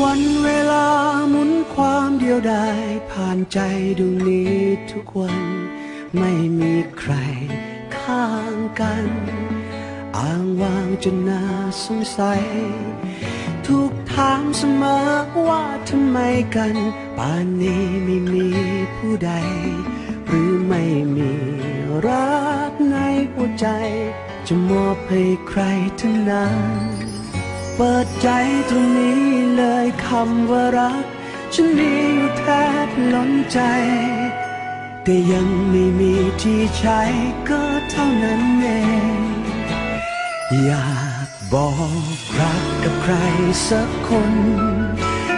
วันเวลาหมุนความเดียวดายผ่านใจดวงนี้ทุกวัน ไม่มีใครข้างกัน อ้างว้างจนน่าสงสัยถูกถามเสมอว่าทำไมกัน ป่านนี้ไม่มีผู้ใด หรือไม่มีรักในหัวใจ จะมอบให้ใครทั้งนั้น ปิดใจตรงนี้เลยคำว่ารัก ฉันมีอยู่แทบล้นใจ แต่ยังไม่มีที่ใช้ก็เท่านั้นเอง อยากบอกรักกับใครสักคน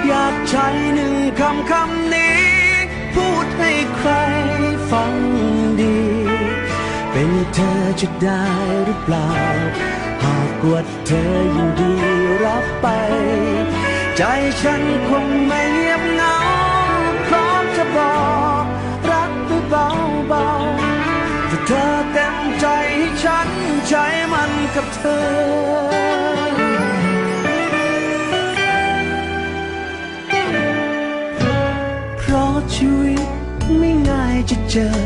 อยากใช้หนึ่งคำคำนี้ พูดให้ใครฟังดี เป็นเธอจะได้หรือเปล่าากว่าเธอยินดีรับไป ใจฉันคงไม่เงียบเหงาพร้อมจะบอกรักไปเบาๆถ้าเธอเต็มใจให้ฉันใช้มันกับเธอเพราะชีวิตไม่ง่ายจะเจอ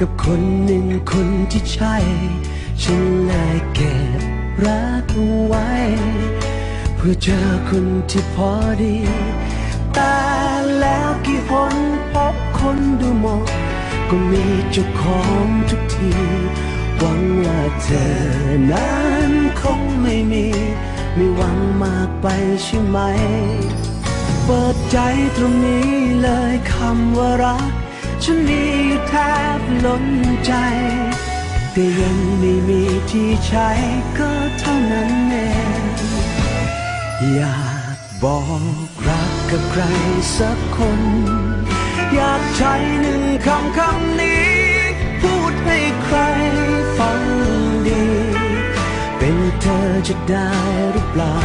กับคนหนึ่งคนที่ใช่ ฉันเลยเก็บ รักเอาไว้ เพื่อเจอคนที่พอดี แต่แล้วกี่หนพบคนดูหมาะก็มีเจ้าของทุกที หวังว่าเธอนั้นคงไม่มี ไม่หวังมากไปใช่ไหม เปิดใจตรงนี้เลยคำว่ารักฉันมีอยู่แทบล้นใจ แต่ยังไม่มี ที่ใช้ก็เท่านั้นเองอยากบอกรักกับใครสักคน อยากใช้หนึ่งคำคำนี้ พูดให้ใครฟังดี เป็นเธอจะได้หรือเปล่า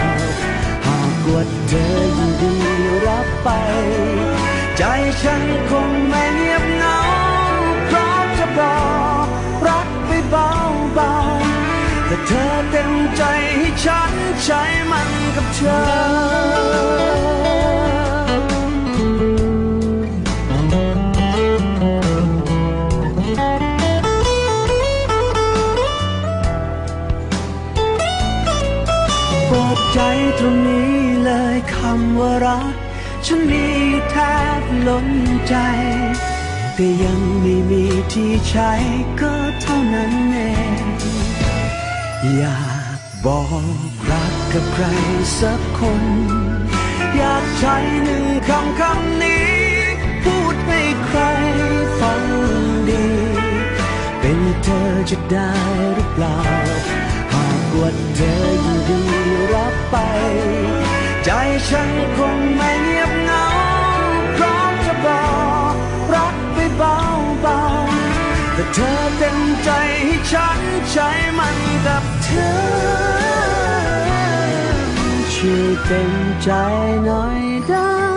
หากว่าเธอยินดีรับไป ใจฉันคงไม่ ธอเต็มใจให้ฉันใช้มันกับเธอปิดใจตรงนี้เลยคำว่ารัก ฉันมีแทบล้นใจ แต่ยังไม่มีที่ใช้ก็เท่านั้นเอง อยากบอกรักกับใครสักคน อยากใช้หนึ่งคำคำนี้ พูดให้ใครฟังดี เป็นเธอจะได้หรือเปล่า หากว่าเธอยินดีรับไป ใจฉันคงไม่เงียบ เธอเต็มใจให้ฉันใช้มันกับเธอ ช่วยเต็มใจหน่อยได้